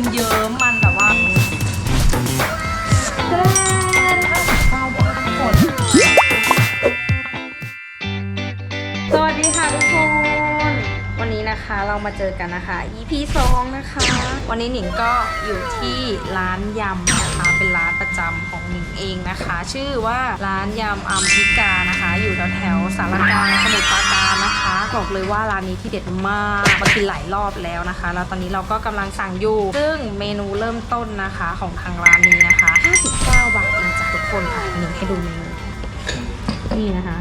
มเยิ้มมันแบบว่าแซ่บข้าวบาทคนสวัสดีค่ะทุกคน วันนี้นะคะเรามาเจอกันนะคะ EP 2 นะคะ วันนี้หนิงก็อยู่ที่ร้านยำนะคะ ประจำของหนิงเองนะคะ ชื่อว่าร้านยำอัมพิกานะคะ อยู่แถวแถวๆสารกลางสมุทรปราการนะคะบอกเลยว่าร้านนี้ที่เด็ดมากมากินหลายรอบแล้วนะคะ แล้วตอนนี้เราก็กำลังสั่งอยู่ ซึ่งเมนูเริ่มต้นนะคะของทางร้านนี้นะคะ 59 บาทเองจ้ะทุกคนค่ะหนิงให้ดูเมนูนี่นะคะ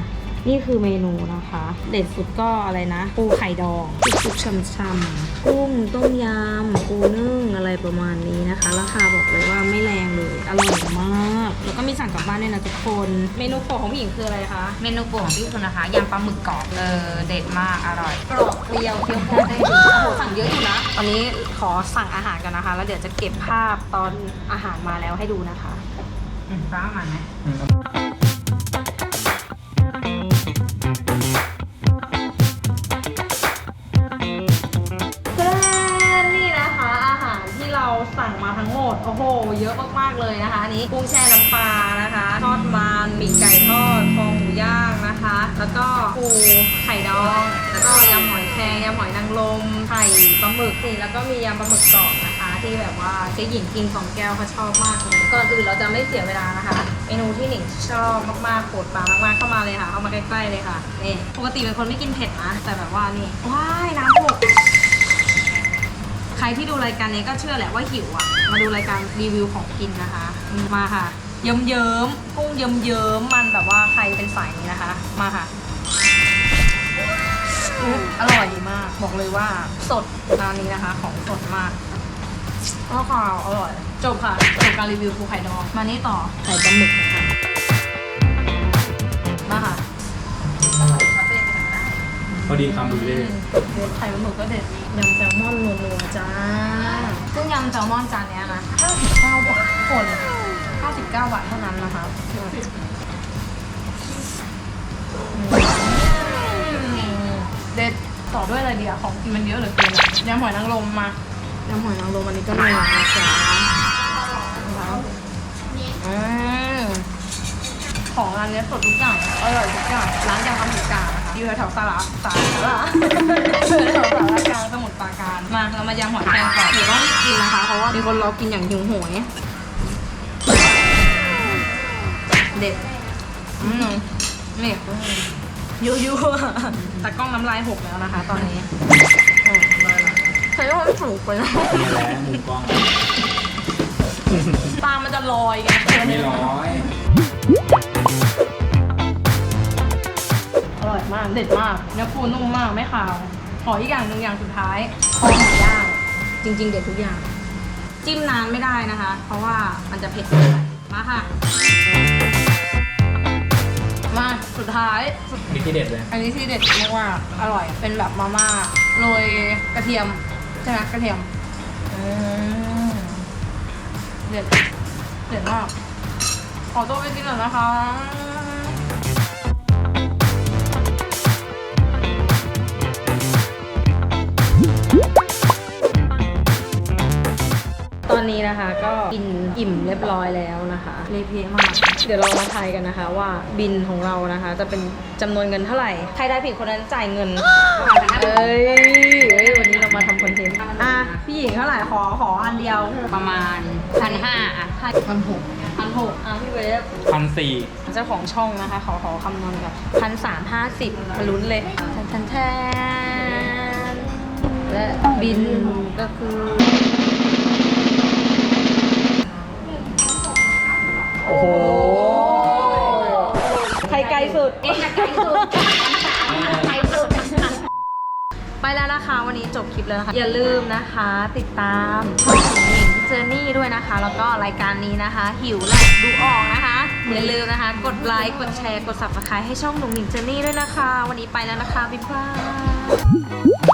นี่คือเมนูนะคะ เด็ดสุดก็อะไรนะ ปูไข่ดองสุกๆช่ำๆกุ้งต้มยำปูนึ่งอะไรประมาณนี้นะคะ ราคาบอกเลยว่าไม่แรงเลยอร่อยมาก แล้วก็มีสั่งกลับบ้านด้วยนะทุกคน เมนูโปรดของผู้หญิงคืออะไรคะ เมนูโปรดของพี่คุณนะคะยำปลาหมึกกรอบเออเด็ดมากอร่อยกรอบเกลียวเคี้ยวโคตรได้ดีโอ้โหสั่งเยอะอยู่นะตอนนี้ขอสั่งอาหารกันนะคะ แล้วเดี๋ยวจะเก็บภาพตอนอาหารมาแล้วให้ดูนะคะ อืมปลามันไหม โอ้โห เยอะมากๆเลยนะคะอันนี้กุ้งแช่น้ำปลานะคะ ทอดมันปีกไก่ทอดฟองหมูย่างนะคะ แล้วก็ปูไข่ดอง แล้วก็ยำหอยแครงยำหอยนางรมไข่ปลาหมึกนี่แล้วก็มียำปลาหมึกกรอบนะคะ ที่แบบว่าเจ๊หญิงกินสองแก้วเขาชอบมากเลยก่อนอื่นเราจะไม่เสียเวลานะคะเมนูที่หนิงชอบมากๆโปรดปรานมากๆเข้ามาเลยค่ะเข้ามาใกล้ๆเลยค่ะนี่ปกติเป็นคนไม่กินเผ็ดนะแต่แบบว่านี่ว้ายน้ำหกใครที่ดูรายการนี้ก็เชื่อแหละว่าหิวอะ มาดูรายการรีวิวของกินนะคะอืมมาค่ะ เยิ้มเยิ้มๆกุ้งเยิ้มเยิ้มๆมันแบบว่าใครเป็นสายนี้นะคะ มาค่ะอุ๊ยอร่อยมาก บอกเลยว่าสดร้านนี้นะคะ ของสดมากแล้วข่าวอร่อย จบค่ะจบการรีวิวภูไข่ดองมานี่ต่อไข่ปลาหมึกนะคะมาค่ะพอดีคำดูเลยเด็ดไข่ปลาหมึกก็เด็ดยำแซลมอนนัวๆจ้าซึ่งยำ แซลมอนจานเนี้ยนะ59บาทคน59บาทเท่านั้นนะคะเด็ดต่อด้วยอะไรดีอะของกินมันเยอะเหลือเกินยำหอยนางรมมายำหอยนางรมอันนี้ก็มีนะจ๊ะแล้วอืมของร้านนี้สดทุกอย่างอร่อยทุกอย่างร้านยำอเมริกานะคะอยู่แถวสาระสาระอยู่แถวสารกลางสมุทรปราการมาเรามายำหอยแครงก่อน กินนะคะ เพราะว่ามีคนรอกินอย่างหิวโหยเด็ดอืมนี่ยูยูตากล้องน้ำลายหกแล้วนะคะ ตอนนี้อืมใช้ความสูงไปแล้วนี่แหละมุมกล้องตามันจะลอยไงไม่ร้อย อร่อยมาก เด็ดมาก เนื้อปูนุ่มมากไม่ขาว ขออีกอย่างหนึ่งอย่างสุดท้ายคอหมูย่าง จริง ๆ เด็ดทุกอย่าง จิ้มนานไม่ได้นะคะ เพราะว่ามันจะเผ็ดเกินไปมาค่ะ มาสุดท้ายนี่ที่เด็ดเลยอันนี้ที่เด็ดเรียกว่าอร่อยเป็นแบบมาม่าโรยกระเทียมใช่ไหมกระเทียมอืมเด็ดเด็ดมากขอตัวไปกินก่อนนะคะ นนี้นะคะก็กินอิ่มเรียบร้อยแล้วนะคะเละเทะมาก เดี๋ยวเรามาทายกันนะคะ ว่าบินของเรานะคะ จะเป็นจำนวนเงินเท่าไหร่ใครได้ผิดคนนั้นจ่ายเงินเอ้ยเอ้ยวันนี้เรามาทำคอนเทนต์อะพี่หญิงเท่าไหร่ขอขออันเดียวประมาณพันห้าอะพันหกพันหกอะพี่เวฟพันสี่เจ้าของช่องนะคะ ขอขอคำนวณกับพันสามห้าสิบมาลุ้นเลยแทนแทนแทนและบินก็คือ โอ้โห ใครไกลสุด เอ๊ะไกลสุดไกลสุดไปแล้วนะคะวันนี้จบคลิปแล้วนะคะ อย่าลืมนะคะติดตามช่องของหนิงเจอร์นี่ด้วยนะคะ แล้วก็รายการนี้นะคะ หิวแหละดูออกนะคะ อย่าลืมนะคะ กดไลค์กดแชร์กด subscribe ให้ช่องหนุ่งหนิงเจอร์นี่ด้วยนะคะ วันนี้ไปแล้วนะคะ บ๊ายบาย